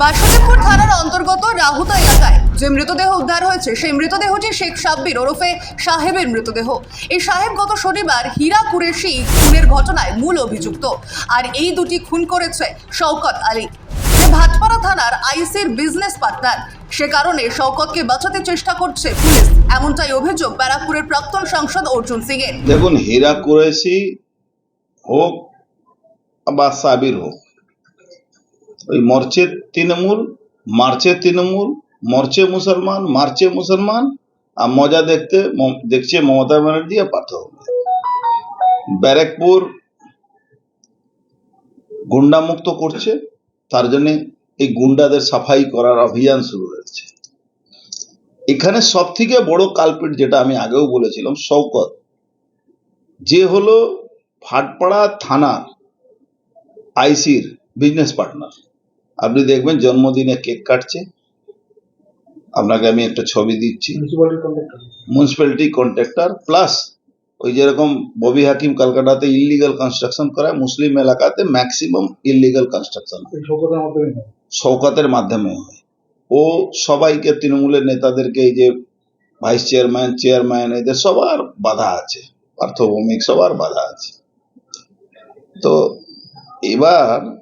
বাসুদেবপুর থানার অন্তর্গত রাহুতা এলাকায় যে মৃতদেহ উদ্ধার হয়েছে, সেই মৃতদেহটি শেখ সাব্বির ওরফে সাহেবের মৃতদেহ। এই সাহেব গত শনিবার হীরা কুরেশি খুনের ঘটনায় মূল অভিযুক্ত। আর এই দুটি খুন করেছে শওকত আলী। ভাটপাড়া থানার আইসির বিজনেস পার্টনার। সে কারণে শওকতকে বাঁচাতে চেষ্টা করছে পুলিশ। এমনটাই অভিযোগ ব্যারাকপুরের প্রাক্তন সাংসদ অর্জুন সিং এর দেখুন হীরা কুরেশি হোক বা সাবির হোক ওই মরচে তৃণমূল, মার্চে তৃণমূল, মর্চে মুসলমান, মার্চে মুসলমান, আর মজা দেখতে দেখছে মমতা ব্যানার্জি আর পার্থ। ব্যারাকপুর গুন্ডা মুক্ত করছে, তার জন্য এই গুন্ডাদের সাফাই করার অভিযান শুরু হয়েছে। এখানে সব থেকে বড় কালপিট যেটা আমি আগেও বলেছিলাম, শওকত। যে হলো ভাটপাড়া থানার আইসির বিজনেস পার্টনার। আপনি দেখবেন জন্মদিনে কেক কাটছে। আপনাকে আমি একটা ছবি দিচ্ছি। মিউনিসিপ্যালিটি কন্ট্রাক্টর প্লাস ওই যেরকম ববি হাকিম কলকাতাতে ইলিগাল কনস্ট্রাকশন করায় মুসলিম এলাকাতে ম্যাক্সিমাম ইলিগাল কনস্ট্রাকশন শওকতের মাধ্যমে হয়। ও সবাইকে তৃণমূলের নেতাদেরকে এই যে ভাইস চেয়ারম্যান চেয়ারম্যান এদের সবার বাধা আছে। পার্থভৌমিক সবার বাধা আছে। তো এবার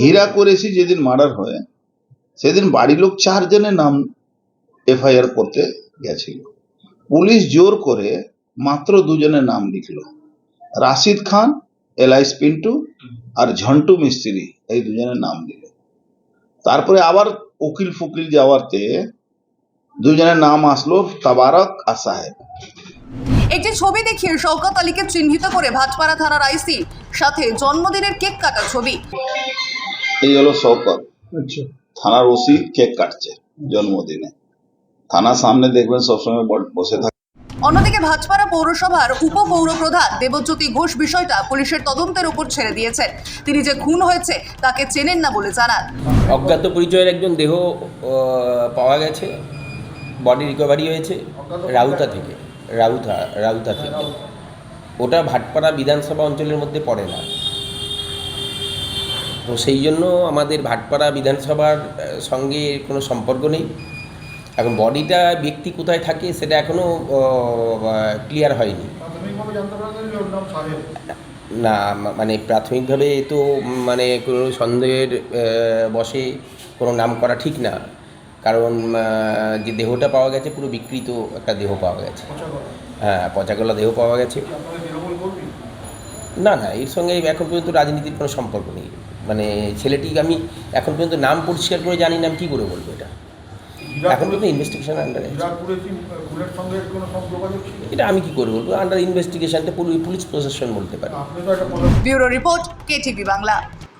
হীরা করেছি যেদিন মার্ডার হয় সেদিন বাড়ির লোক চারজনের নাম এফআইআর করতে গেছিল। পুলিশ জোর করে মাত্র দুজনের নাম লিখলো। রাশিদ খান এলাইস পিন্টু আর ঝন্টু মিস্ত্রি এই দুজনের নাম দিল তারপরে আবার উকিল ফুকিল যাওয়াতে দুজনের নাম আসলো তাবারক আর সাহেব একটি ছবি দেখিয়ে শওকত আলীকে চিহ্নিত করে ভাটপাড়া থানার আইসি সাথে জন্মদিনের কেক কাটা ছবি। এই হলো শওকত। থানার ওসি কেক কাটছে জন্মদিনে। থানার সামনে দেখবেন সবসময় বসে থাকে। অন্যদিকে ভাজপাড়া পৌরসভার উপপৌর প্রধান দেবজ্যোতি ঘোষ বিষয়টা পুলিশের তদন্তের উপর ছেড়ে দিয়েছেন। তিনি যে খুন হয়েছে তাকে চেনেন না বলে জানান। অজ্ঞাত পরিচয়ের একজন দেহ আহ, পাওয়া গেছে বডি রিকভারি হয়েছে রাউতা থেকে। রাউতা রাউতা থেকে। ওটা ভাটপাড়া বিধানসভা অঞ্চলের মধ্যে পড়ে না। তো সেই জন্য আমাদের ভাটপাড়া বিধানসভার সঙ্গে কোনো সম্পর্ক নেই। এখন বডিটা ব্যক্তি কোথায় থাকে সেটা এখনও ক্লিয়ার হয়নি। না মানে প্রাথমিকভাবে তো মানে কোনো সন্দেহের বসে কোনো নাম করা ঠিক না। কারণ যে দেহটা পাওয়া গেছে পুরো বিকৃত একটা দেহ পাওয়া গেছে। পচা হ্যাঁ পচাগলা দেহ পাওয়া গেছে। না না এর সঙ্গে এখন পর্যন্ত রাজনীতির কোনো সম্পর্ক নেই। মানে ছেলেটি আমি এখন পর্যন্ত নাম পরিষ্কার করে জানি না আমি কী করে বলব এটা? এখন পর্যন্ত ইনভেস্টিগেশন আন্ডারে এটা আমি কী করে বলব? আন্ডার ইনভেস্টিগেশনটা পুলিশ প্রশাসন বলতে পারে। আপনি তো একটা প্রধান ব্যুরো রিপোর্ট কেটিভি বাংলা।